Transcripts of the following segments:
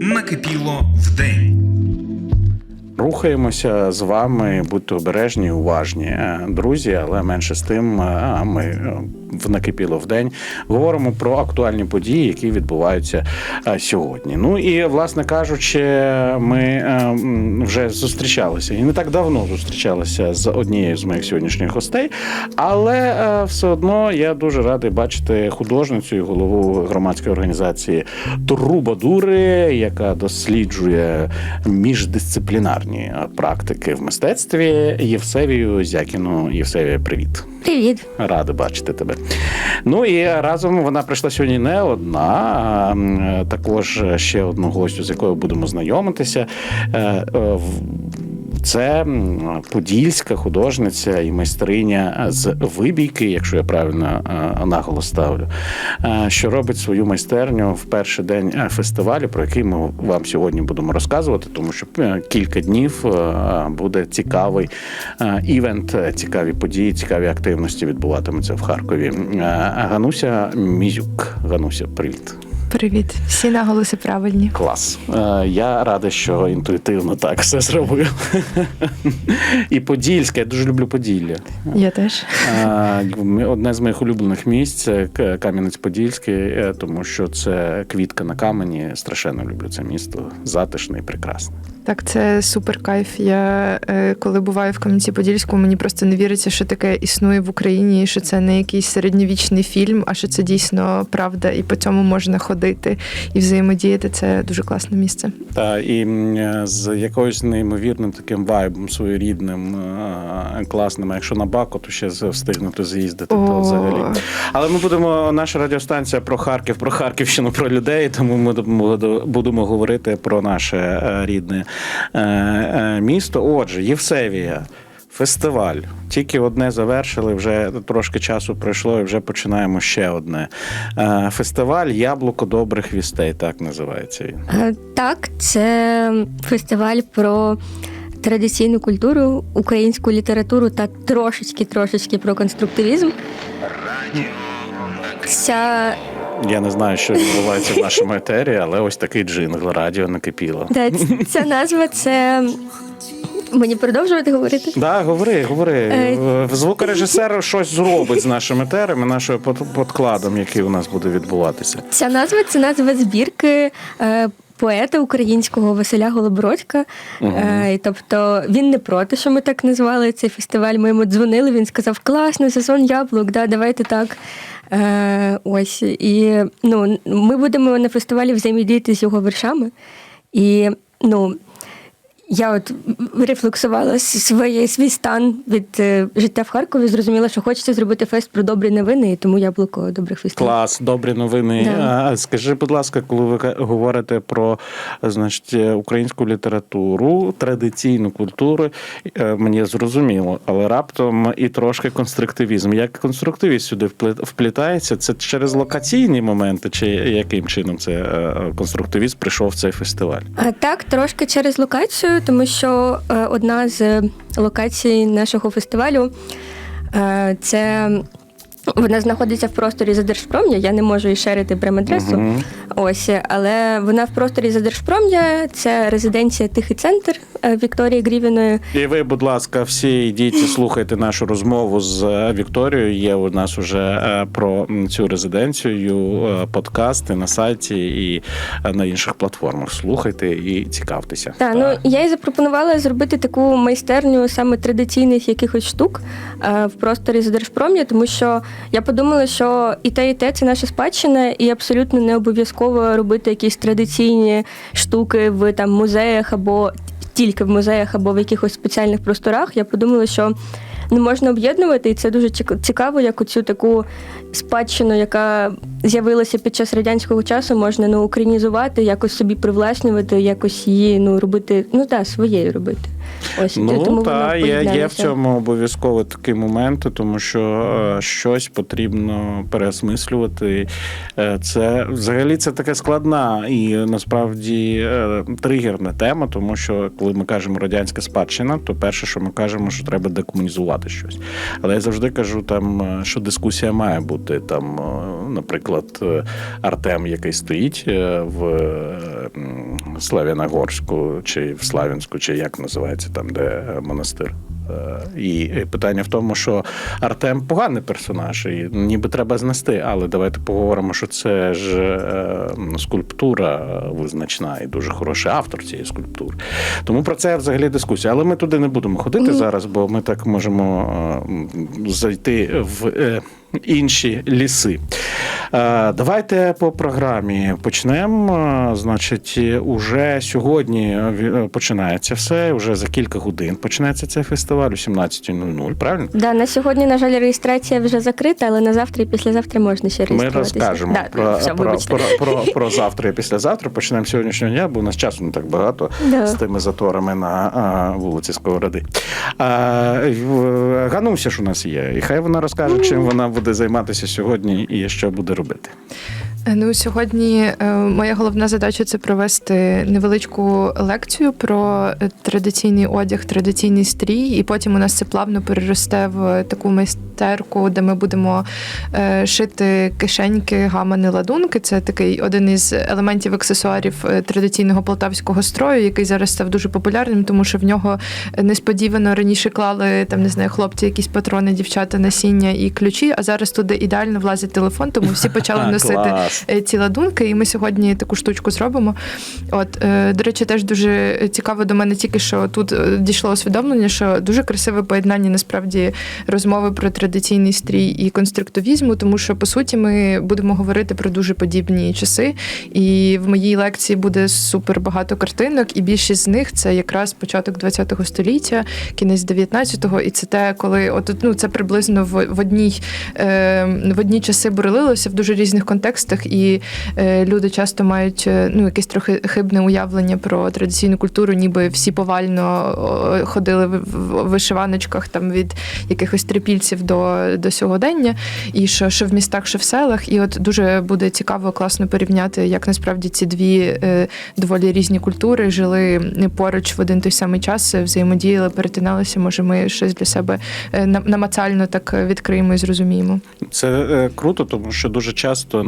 накипіло в день. Рухаємося з вами, будьте обережні, уважні, друзі, але менше з тим, а ми накипіло в день говоримо про актуальні події, які відбуваються е, сьогодні. Ну і власне кажучи, ми е, вже зустрічалися і не так давно зустрічалися з однією з моїх сьогоднішніх гостей, але е, все одно я дуже радий бачити художницю і голову громадської організації Трубадури, яка досліджує міждисциплінарні практики в мистецтві. Євсевію Зякіну. Євсевія, привіт. Привіт. рада бачити тебе. Ну і разом вона прийшла сьогодні не одна, а також ще одну гостю, з якою будемо знайомитися. Це подільська художниця і майстриня з вибійки, якщо я правильно е, наголос ставлю, е, що робить свою майстерню в перший день е, фестивалю, про який ми вам сьогодні будемо розказувати, тому що кілька днів буде цікавий івент, цікаві події, цікаві активності відбуватимуться в Харкові. Гануся Мізюк. Гануся, привіт. Привіт. Всі наголоси правильні. Клас. Е, Я радий, що інтуїтивно так все зробив. І Подільське, я дуже люблю Поділля. Я теж. Е, Одне з моїх улюблених місць це Кам'янець-Подільський, е, тому що це квітка на камені. Страшенно люблю це місто. Затишне і прекрасне. Так, це супер кайф. Я е, коли буваю в Кам'янці-Подільському, мені просто не віриться, що таке існує в Україні, що це не якийсь середньовічний фільм, а що це дійсно правда, і по цьому можна ходити і взаємодіяти. Це дуже класне місце. Та і е, з якоюсь неймовірним таким вайбом своєрідним, е, класним. А якщо на Баку, то ще встигнути з'їздити, то взагалі. Але ми будемо наша радіостанція про Харків, про Харківщину, про людей. Тому ми будемо- говорити про наше рідне місто. Отже, Євсевія. Фестиваль. Тільки одне завершили, вже трошки часу пройшло, і вже починаємо ще одне. Е, Фестиваль Яблуко добрих вістей, так називається він. Е, Так, це фестиваль про традиційну культуру, українську літературу та трошечки трошечки про конструктивізм. Ця, Я не знаю, що відбувається в нашому етері, але ось такий джингл радіо накипіло. та, ця назва це. Мені продовжувати говорити? Да, говори, говори. Е, Звукорежисер щось зробить з нашим етером і нашим под- подкладом, який у нас буде відбуватися. Ця назва це назва збірки. Е, Поета українського Василя Голобородька. Е, і тобто він не проти, що ми так назвали цей фестиваль. Ми йому дзвонили, він сказав: класно, сезон яблук, да, давайте так. Е, ось. І ну, ми будемо на фестивалі взаємодіяти з його вершами. І ну, я от рефлексувала своє, свій стан від е, життя в Харкові, зрозуміла, що хочеться зробити фест про добрі новини, і тому яблуко добрих фестивалів. Клас, добрі новини. Да. А, Скажи, будь ласка, коли ви говорите про значить, е, українську літературу, традиційну культуру, е, мені зрозуміло, але раптом і трошки конструктивізм. Як конструктивість сюди вплітається? Це через локаційні моменти, чи яким чином це е, конструктивізм прийшов в цей фестиваль? А, Так, трошки через локацію, тому що е, одна з локацій нашого фестивалю е, це. Вона знаходиться в просторі Задержпром'я. Я не можу і шерити прем-адресу. Мгм. Ось, але вона в просторі Задержпром'я. Це резиденція Тихий центр е, Вікторії Грівіної. І ви, будь ласка, всі йдіть і слухайте нашу розмову з е, Вікторією. Є у нас уже е, про м, цю резиденцію е, подкасти на сайті і е, на інших платформах. Слухайте і цікавтеся. Так, ну я й запропонувала зробити таку майстерню саме традиційних якихось штук е, в просторі Задержпром'я, тому що я подумала, що і те, і те це наша спадщина, і абсолютно не обов'язково робити якісь традиційні штуки в там музеях або тільки в музеях, або в якихось спеціальних просторах. Я подумала, що не можна об'єднувати, і це дуже цікаво, як оцю таку спадщину, яка з'явилася під час радянського часу, можна ну, українізувати, якось собі привласнювати, якось її ну, робити, ну так, своєю робити. Ось Ну тому та є, є в цьому обов'язково такі моменти, тому що е, щось потрібно переосмислювати. Е, Це взагалі це така складна і насправді е, тригерна тема, тому що коли ми кажемо радянська спадщина, то перше, що ми кажемо, що треба декомунізувати щось. Але я завжди кажу, там що дискусія має бути там, наприклад, Артем, який стоїть в Славяногорську чи в Славянську, чи як називається там, де е, монастир. Е, І питання в тому, що Артем поганий персонаж, і ніби треба знести. Але давайте поговоримо, що це ж е, скульптура визначна і дуже хороший автор цієї скульптури. Тому про це взагалі дискусія. Але ми туди не будемо ходити зараз, бо ми так можемо зайти в. Інші ліси. Е, Давайте по програмі почнемо. Е, Значить, уже сьогодні е, починається все. Вже за кілька годин починається цей фестиваль о 17.00, правильно? Да, на сьогодні, на жаль, реєстрація вже закрита, але на завтра і післязавтра можна ще Ми розкажемо Да, про, все, про, про, про, про завтра і післязавтра. Почнемо сьогоднішнього дня, бо у нас часу не так багато Да. з тими заторами на а, вулиці Сковороди. А, Гануся ж у нас є, і хай вона розкаже, чим вона буде займатися сьогодні і що буде робити. Ну сьогодні е, моя головна задача це провести невеличку лекцію про традиційний одяг, традиційний стрій, і потім у нас це плавно переросте в таку майстерку, де ми будемо е, шити кишеньки, гамани, ладунки. Це такий один із елементів аксесуарів е, традиційного полтавського строю, який зараз став дуже популярним, тому що в нього несподівано раніше клали там, не знаю, хлопці, якісь патрони, дівчата, насіння і ключі. А зараз туди ідеально влазить телефон, тому всі почали носити ці ладунки, і ми сьогодні таку штучку зробимо. От, е, до речі, теж дуже цікаво до мене тільки що тут е, дійшло усвідомлення, що дуже красиве поєднання насправді розмови про традиційний стрій і конструктивізму, тому що по суті ми будемо говорити про дуже подібні часи. І в моїй лекції буде супер багато картинок, і більшість з них це якраз початок ХХ століття, кінець 19-го, і це те, коли от ну це приблизно в, в одній е, в одні часи бурилилося в дуже різних контекстах, і е, люди часто мають е, ну якесь трохи хибне уявлення про традиційну культуру, ніби всі повально ходили в, вишиваночках там від якихось трипільців до, до сьогодення, і що, що в містах, що в селах. І от дуже буде цікаво, класно порівняти, як насправді ці дві е, доволі різні культури жили поруч в один той самий час, взаємодіяли, перетиналися. Може, ми щось для себе намацально так відкриємо і зрозуміємо. Це круто, тому що дуже часто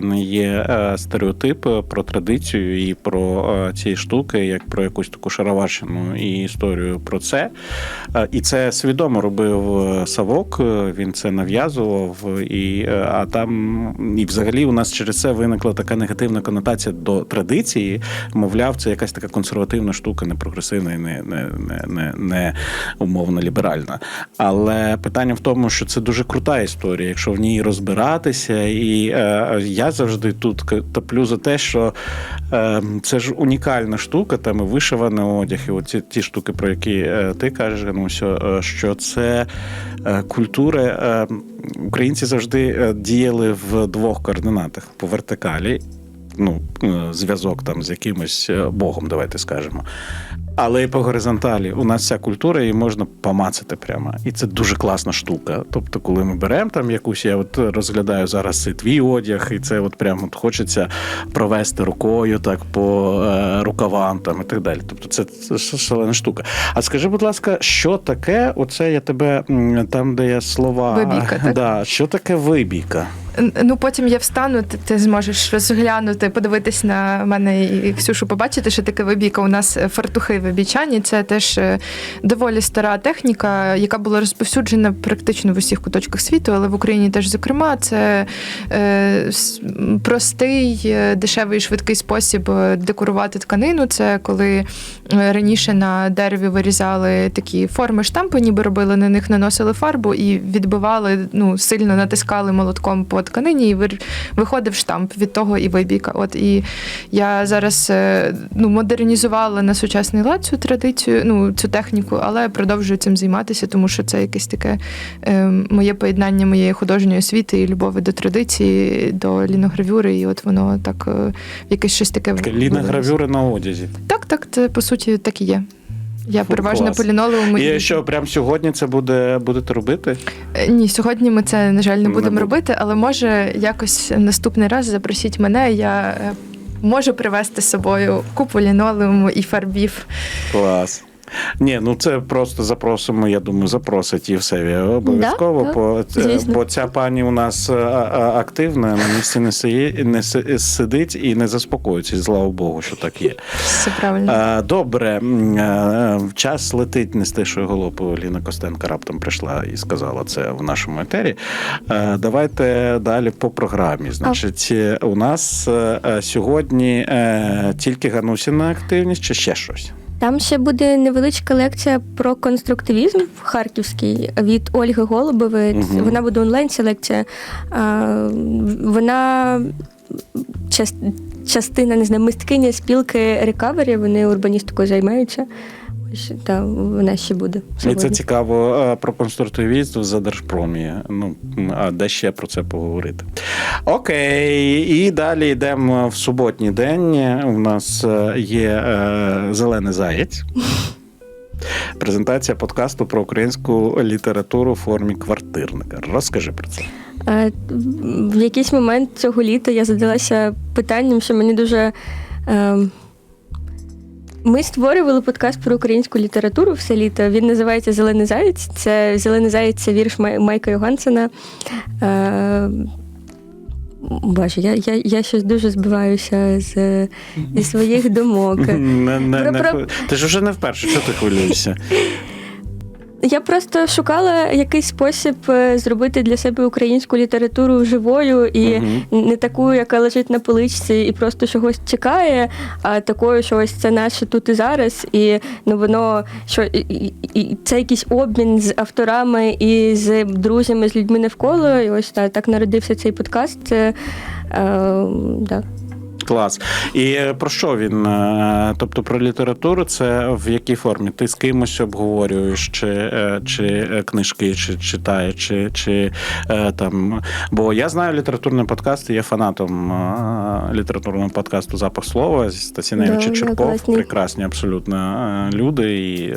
нав'язаний є е, стереотип е, про традицію і про е, ці штуки, як про якусь таку шароварщину і історію про це. І це свідомо робив Савок. Він це нав'язував, і а там і взагалі у нас через це виникла така негативна конотація до традиції. Мовляв, це якась така консервативна штука, не прогресивна і не, не, не, не, не умовно ліберальна. Але питання в тому, що це дуже крута історія, якщо в ній розбиратися. І я завжди тут топлю за те, що е, це ж унікальна штука, там і вишиваний одяг, і оці ті штуки, про які е, ти кажеш, Ганусю, е, що це е, культури. Е, українці завжди діяли в двох координатах по вертикалі. Ну, зв'язок там з якимось богом, давайте скажемо. Але і по горизонталі у нас ця культура, її можна помацати прямо. І це дуже класна штука. Тобто, коли ми беремо там якусь, я от розглядаю зараз цей твій одяг, і це от прямо от хочеться провести рукою так по е, рукавам там і так далі. Тобто, це, це шалена штука. А скажи, будь ласка, що таке? Оце я тебе там, де є слова. Вибійка, так? Да, що таке вибійка? Ну потім я встану, ти, ти зможеш розглянути, подивитись на мене і Ксюшу, побачити, що таке вибійка. У нас е, фартухи вибійчані. Це теж е, доволі стара техніка, яка була розповсюджена практично в усіх куточках світу, але в Україні теж зокрема це е, простий, е, дешевий, швидкий спосіб декорувати тканину. Це коли раніше на дереві вирізали такі форми штампи, ніби робили на них, наносили фарбу і відбивали, ну сильно натискали молотком по тканині, і виходив штамп від того і вибійка. От і я зараз ну, модернізувала на сучасний лад цю традицію, ну цю техніку, але продовжую цим займатися, тому що це якесь таке е, моє поєднання моєї художньої освіти і любові до традиції, до ліногравюри, і от воно так е, якесь щось таке Таке ліногравюри на одязі. Так, так, це по суті так і є. Я переважно Клас. по лінолеуму. І що, прямо сьогодні це буде будете робити? Е, Ні, сьогодні ми це, на жаль, не Не будемо буде. робити, але може якось наступний раз запросіть мене. Я е, можу привезти з собою купу лінолеуму і фарбів. Клас. Ні, ну це просто запросимо, я думаю, запросить Євсевія обов'язково, Да, бо, бо ця пані у нас а, а, активна, на місці не, сиє, не сидить і не заспокоюється, слава Богу, що так є. Все правильно. Добре, е, час летить не з тишою головою. Ліна Костенка раптом прийшла і сказала це в нашому етері. Е, Давайте далі по програмі. Значить, е, у нас е, е, сьогодні е, тільки Ганусіна активність чи ще щось? Там ще буде невеличка лекція про конструктивізм в Харківській від Ольги Голубової. Угу. Вона буде онлайн-селекція. А, Вона час- частина, не знаю, мисткиня спілки Рекавері, вони урбаністикою займаються. Та вона ще буде. І це цікаво про конструктивізм в Задержпромі. Ну, а де ще про це поговорити? Окей, і далі йдемо в суботній день. У нас е, є е, Зелений Заєць. Презентація подкасту про українську літературу в формі квартирника. Розкажи про це. Е, В якийсь момент цього літа я задалася питанням, що мені дуже. е, Ми створювали подкаст про українську літературу все літо. Він називається Зелений заєць. Це Зелений заєць це вірш Май- Майка Йогансена. Е, Боже, я, я, я щось дуже збиваюся з, зі своїх думок. Не, не, Про- не, про- хвилю- Ти ж вже не вперше, що ти хвилюєшся? Я просто шукала якийсь спосіб е, зробити для себе українську літературу живою і Мгм. не таку, яка лежить на поличці і просто чогось чекає, а такою, що ось це наше тут і зараз, і ну воно що і, і, і це якийсь обмін з авторами і з друзями, з людьми навколо. І ось так, так народився цей подкаст. Це, е, да. Клас. І про що він? Е, Тобто про літературу, це в якій формі? Ти з кимось обговорюєш, чи, е, чи е, книжки, чи читаєш, чи, чи там. Бо я знаю літературний подкаст, є фанатом літературного подкасту Запах слова зі Стасіневича Да, Черков. Прекрасні абсолютно люди. І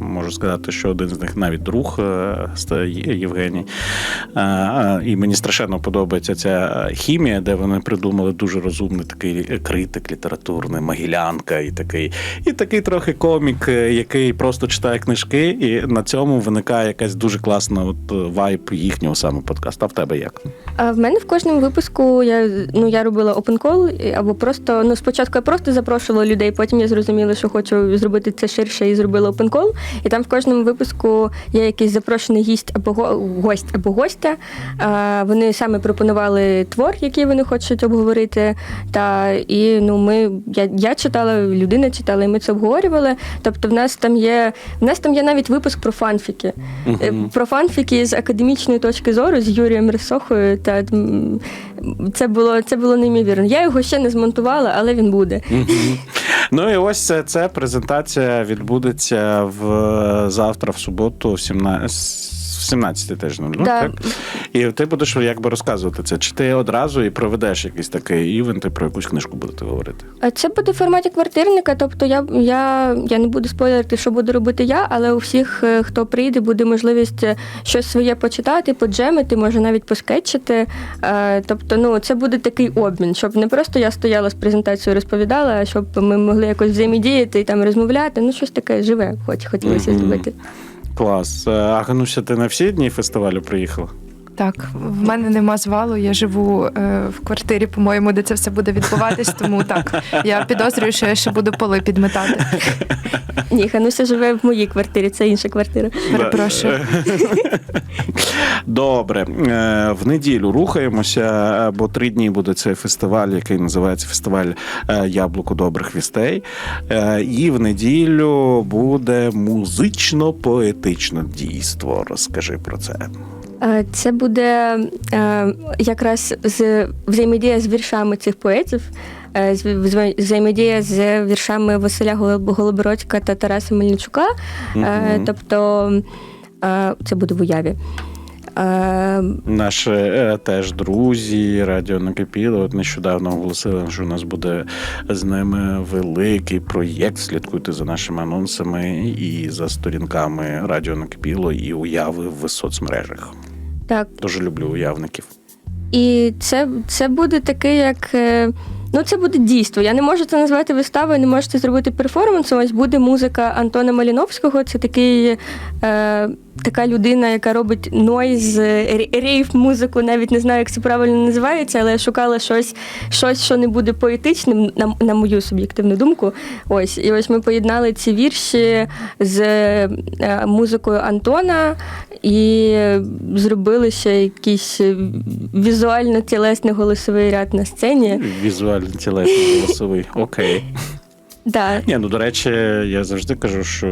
можу сказати, що один з них навіть друг Євгеній. І мені страшенно подобається ця хімія, де вони придумали дуже розумний такий критик літературний, могилянка, і такий, і такий трохи комік, е, який просто читає книжки, і на цьому виникає якась дуже класна от е, вайб їхнього саме подкасту. А в тебе як? А в мене в кожному випуску я ну я робила call, або просто ну спочатку я просто запрошувала людей, потім я зрозуміла, що хочу зробити це ширше і зробила call. І там в кожному випуску є якийсь запрошений гість або гость або гостя. Вони саме пропонували твор, який вони хочуть обговорити. Та і ну ми я, я читала, людина читала, і ми це обговорювали. Тобто, в нас там є в нас там є навіть випуск про фанфіки. Е, Мгм. Про фанфіки з академічної точки зору з Юрієм Рисохою. Та це було це було неймовірно. Я його ще не змонтувала, але він буде. Мгм. Ну і ось це, це презентація відбудеться в завтра, в суботу, в 17 в 17 тиждень. Ну, Да. так? І ти будеш якби розказувати це. Чи ти одразу і проведеш якийсь такий івент, і про якусь книжку будете говорити? А Це буде в форматі квартирника. Тобто я, я, я не буду спойлерити, що буду робити я, але у всіх, е, хто прийде, буде можливість е, щось своє почитати, поджемити, може навіть поскетчити. Е, Тобто, ну це буде такий обмін, щоб не просто я стояла з презентацією, розповідала, а щоб ми могли якось взаємодіяти і там розмовляти. Ну, щось таке живе, хоч хотілося Мгм. зробити. Клас. Е, А Гануся, ти на всі дні фестивалю приїхала? Так, в мене нема звалу. Я живу е, в квартирі, по-моєму, де це все буде відбуватись. Тому так я підозрюю, що я ще буду поли підметати. Ні, Хануся живе в моїй квартирі, це інша квартира. Перепрошую. Добре, Е, в неділю рухаємося, е, бо три дні буде цей фестиваль, який називається фестиваль е, Яблуко добрих вістей. І в неділю буде музично-поетичне дійство. Розкажи про це. Е, Це буде е, якраз з взаємодія з віршами цих поетів, е, взаємодія з віршами Василя Голоб- Голобородька та Тараса Мельничука. Мгм. Тобто це буде в уяві. Наші е, теж друзі, радіо накипіло. От нещодавно оголосили, що у нас буде з ними великий проєкт. Слідкуйте за нашими анонсами і за сторінками Радіо Накипіло і уяви в соцмережах. Так, Дуже люблю уявників. І це, це буде таке, як. е, Ну, це буде дійство. Я не можу це назвати виставою, не можу це зробити перформансом. Ось буде музика Антона Маліновського. Це такий, е, така людина, яка робить нойз, рейв музику. Навіть не знаю, як це правильно називається, але я шукала щось, щось що не буде поетичним, на, на мою суб'єктивну думку. Ось, і ось ми поєднали ці вірші з е, музикою Антона і зробили ще якийсь візуально-тілесний голосовий ряд на сцені. Візуально тілесний голосовий. Окей. Да. Ні, ну до речі, я завжди кажу, що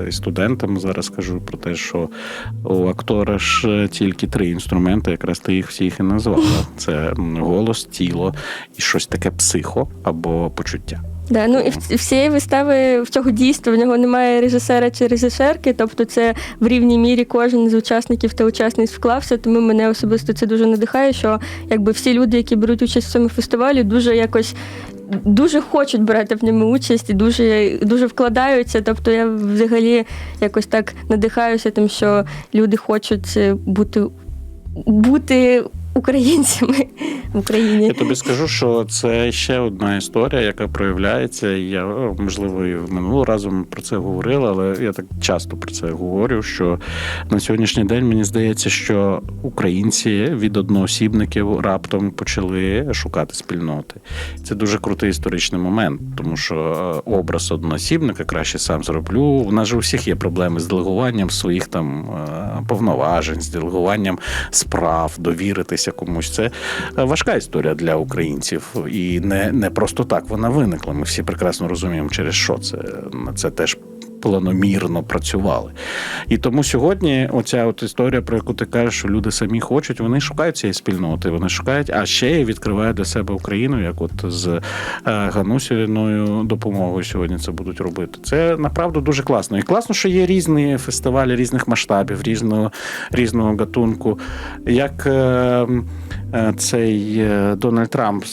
е, і студентам зараз кажу про те, що у актора ж тільки три інструменти, якраз ти їх всіх і назвала. Це голос, тіло і щось таке психо або почуття. Да, ну і в- всієї вистави в цього дійства в нього немає режисера чи режисерки, тобто це в рівній мірі кожен з учасників та учасниць вклався. Тому мене особисто це дуже надихає, що якби всі люди, які беруть участь в цьому фестивалі, дуже якось. Дуже хочуть брати в ньому участь і дуже, дуже вкладаються. Тобто я взагалі якось так надихаюся тим, що люди хочуть е, бути, бути українцями в Україні. Я тобі скажу, що це ще одна історія, яка проявляється. Я можливо і минулого разу про це говорили, але я так часто про це говорю. Що на сьогоднішній день мені здається, що українці від одноосібників раптом почали шукати спільноти. Це дуже крутий історичний момент, тому що е, образ одноосібника краще сам зроблю. У нас же у всіх є проблеми з делегуванням своїх там е, повноважень, з делегуванням справ, довіритися комусь. Це важка історія для українців, і не, не просто так вона виникла. Ми всі прекрасно розуміємо, через що це на це теж. Планомірно працювали. І тому сьогодні оця от історія, про яку ти кажеш, що люди самі хочуть, вони шукають цієї спільноти, вони шукають, а ще й відкривають для себе Україну, як от з е, Ганусіною допомогою сьогодні це будуть робити. Це направду дуже класно. І класно, що є різні фестивалі різних масштабів, різного, різного гатунку. Як е, е, цей Дональд Трамп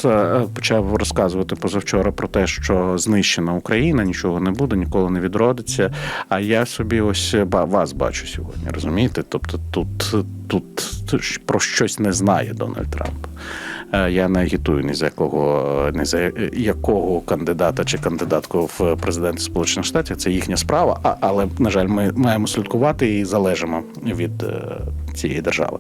почав розказувати позавчора про те, що знищена Україна, нічого не буде, ніколи не відродиться. А я собі ось ба- вас бачу сьогодні, розумієте? Тобто тут, тут про щось не знає Дональд Трамп. Е, Я не агітую ні за якого ні за якого кандидата чи кандидатку в президенти Сполучених Штатів. Це їхня справа. А, але на жаль, ми маємо слідкувати і залежимо від е, цієї держави.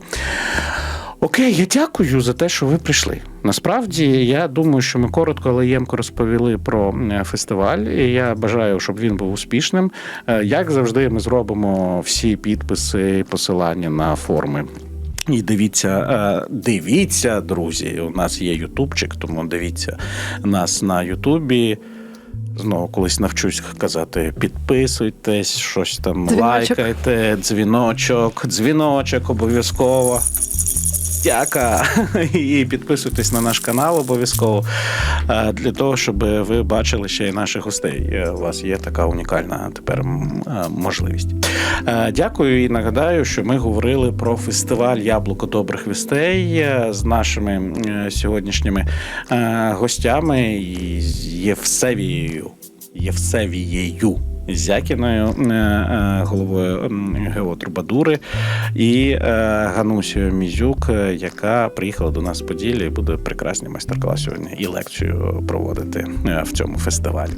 Окей, я дякую за те, що ви прийшли. Насправді, я думаю, що ми коротко, але ємко розповіли про е, фестиваль. І я бажаю, щоб він був успішним. Е, Як завжди, ми зробимо всі підписи і посилання на форми. І дивіться, е, дивіться, друзі. У нас є Ютубчик, тому дивіться нас на Ютубі. Знову колись навчусь казати: підписуйтесь, щось там Дзвіночок. лайкайте, дзвіночок, дзвіночок обов'язково. Дяка. І підписуйтесь на наш канал обов'язково е, для того, щоб ви бачили ще й наших гостей. Е, У вас є така унікальна тепер е, можливість. Дякую і нагадаю, що ми говорили про фестиваль Яблуко добрих вістей з нашими сьогоднішніми гостями Євсевією. Євсевією. Зякіною е, е, головою ГО Трубадури і е, Ганусією Мізюк, яка приїхала до нас з Поділля і буде прекрасний майстер-клас сьогодні і лекцію проводити в цьому фестивалі.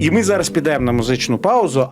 І ми зараз підемо на музичну паузу.